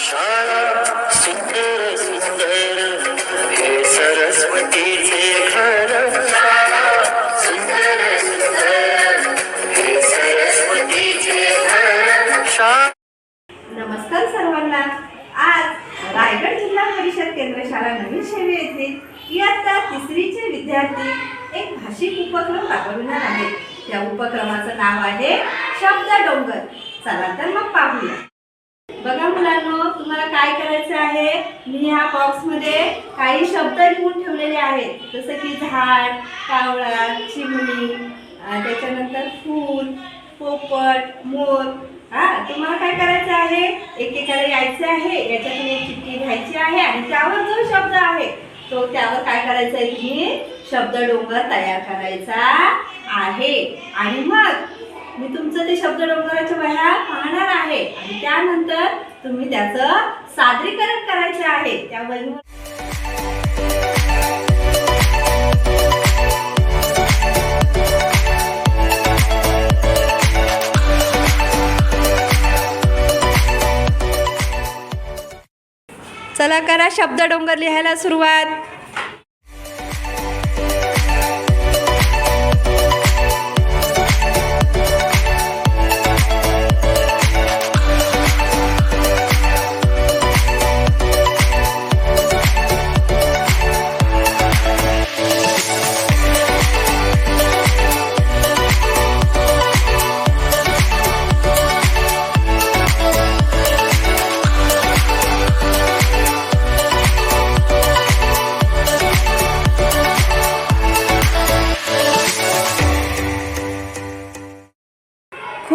सुंदर सुंदर हे सरस्वतीचे घर सुंदर सुंदर हे सरस्वतीचे घर नमस्कार सर्वांना. आज रायगड जिल्हा परिषद केंद्र शाळा नवीन शेवे येथे इयत्ता तिसरीचे विद्यार्थी एक भाषिक उपक्रम राबविणार आहेत. त्या उपक्रमाचं नाव आहे शब्द डोंगर. चला तर मग पाहूया. बघा मुलांनो तुम्हाला काय करायचं आहे? मी ह्या बॉक्समध्ये काही शब्द लिहून ठेवलेले आहेत. जसं की झाड कावळा चिमणी त्याच्यानंतर फूल पोपट मोर. हा तुम्हाला काय करायचं आहे? एकेकाला यायचं आहे याच्यातून एक चिठ्ठी घ्यायची आहे आणि त्यावर जो शब्द आहे तो त्यावर काय करायचं आहे? तुम्ही शब्द डोंगर तयार करायचा आहे. आणि मग मी तुमचं ते शब्द डोंगराच्या वह्या पाहणार आहे. आणि त्यानंतर तुम्ही त्याचं सादरीकरण करायचे आहे. त्या वहीवर चला करा शब्द डोंगर लिहायला सुरुवात.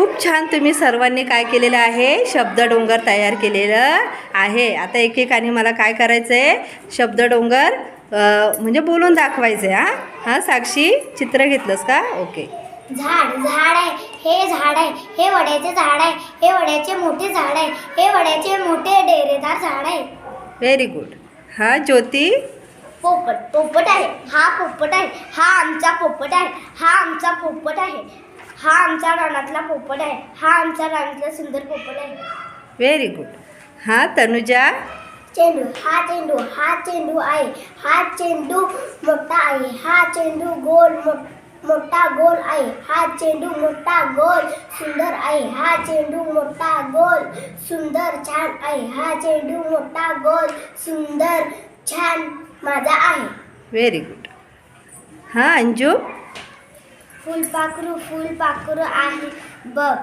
खूप छान तुम्ही सर्वांनी काय केलेलं आहे? शब्द डोंगर तयार केलेलं आहे. आता एकेकाने मला काय करायचं आहे शब्द डोंगर म्हणजे बोलून दाखवायचं आहे हां? हां साक्षी चित्र घेतलंस का? ओके. झाड झाड आहे. हे झाड आहे. हे वड्याचे झाड आहे. हे वड्याचे मोठे झाड आहे. हे वड्याचे मोठे डेरेदार झाड आहे. व्हेरी गुड हां ज्योती? पोपट पोपट आहे. हा पोपट आहे. हा आमचा पोपट आहे. हा आमचा पोपट आहे. हा आमचा रानातला पोपट आहे. हा आमचा रानातला सुंदर पोपट आहे. व्हेरी गुड हां तनुजा? चेंडू हा चेंडू हा चेंडू आहे. हा चेंडू मोठा आहे. हा चेंडू गोल मो- मोठा गोल आहे. हा चेंडू मोठा गोल सुंदर आहे. हा चेंडू मोठा गोल सुंदर छान आहे. हा चेंडू मोठा गोल सुंदर छान माझा आहे. व्हेरी गुड हां अंजू? फुलपाखरू फुलपाखरू आहे. बघ.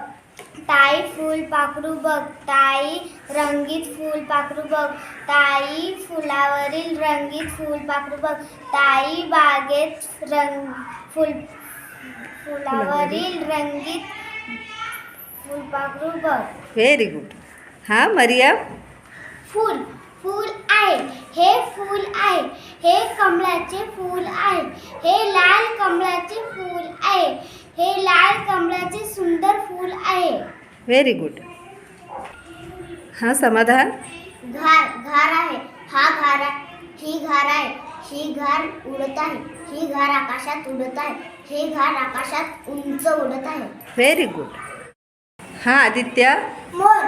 ताई फुलपाखरू बघ. ताई रंगीत फुलपाखरू बघ. ताई फुलावरील रंगीत फुलपाखरू बघ. ताई बागेत रंग फुल फुलावरील रंगीत फुलपाखरू बघ. व्हेरी गुड हां मरियम फूल फूल आहे. हे फूल आहे. हे कमळाचे फूल आहे. हे लाल कमळाचे फूल आहे. हे लाल कमळाचे सुंदर फूल आहे. व्हेरी गुड हां समाधान? घार घार आहे. हा घार आहे. ही घार आहे. ही घार उडत आहे. ही घार आकाशात उडत आहे. हे घार आकाशात उंच उडत आहे. व्हेरी गुड हां आदित्य? मोर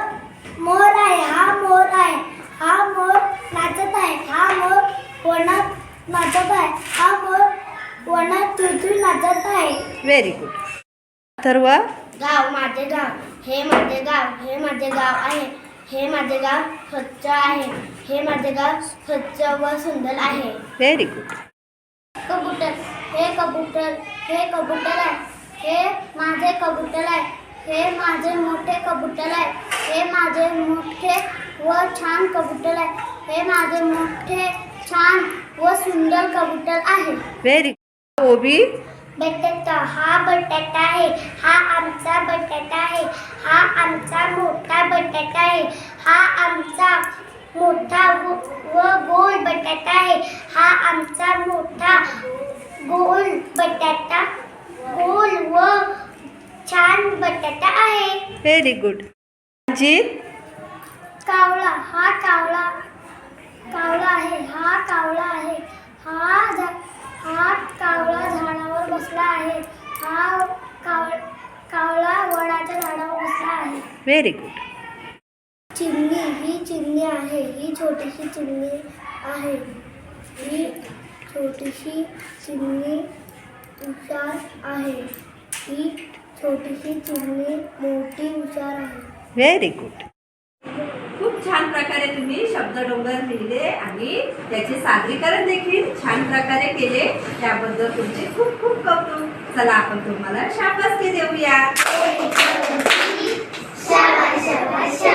मोर आहे. हा मोर आहे. हा मोर नाचत आहे. हा मोर वनात नाचत आहे. हा मोर वनात तुळतुळ नाचत आहे. Very good Atharva? गाव माझे गाव. हे माझे गाव हे माझे गाव आहे. हे माझे गाव स्वच्छ आहे. हे माझे गाव स्वच्छ व सुंदर आहे. व्हेरी गुड कबूतर. हे कबूतर. हे कबूतर आहे. हे माझे कबूतर आहे. हे माझे मोठे कबूतर आहे. हे माझे मोठे व छान कबूतर आहे. हे माझे मोठे छान व सुंदर कबूतर आहे. व्हेरी गुड ओबी? बटाटा. हा बटाटा आहे. हा आमचा बटाटा आहे. हा आमचा मोठा बटाटा आहे. हा आमचा मोठा व गोल बटाटा आहे. हा आमचा मोठा गोल बटाटा गोल व छान बटाटा आहे. Very good Ajit? कावळा. हा कावळा आहे हा कावळा आहे हा झा हा कावळा झाडावर बसला आहे हा काव कावळा वडाच्या झाडावर बसला आहे व्हेरी गुड चिमणी ही चिमणी आहे ही छोटीशी चिमणी आहे. ही छोटीशी चिमणी हुशार आहे. ही छोटीशी चिमणी मोठी हुशार आहे. व्हेरी गुड खूप छान प्रकारे तुम्ही शब्द डोंगर लिहिले आणि त्याचे सादरीकरण देखील छान प्रकारे केले. त्याबद्दल तुमचे खूप खूप कौतुक. चला आपण तुम्हाला शाबासकी देऊया. Hashem.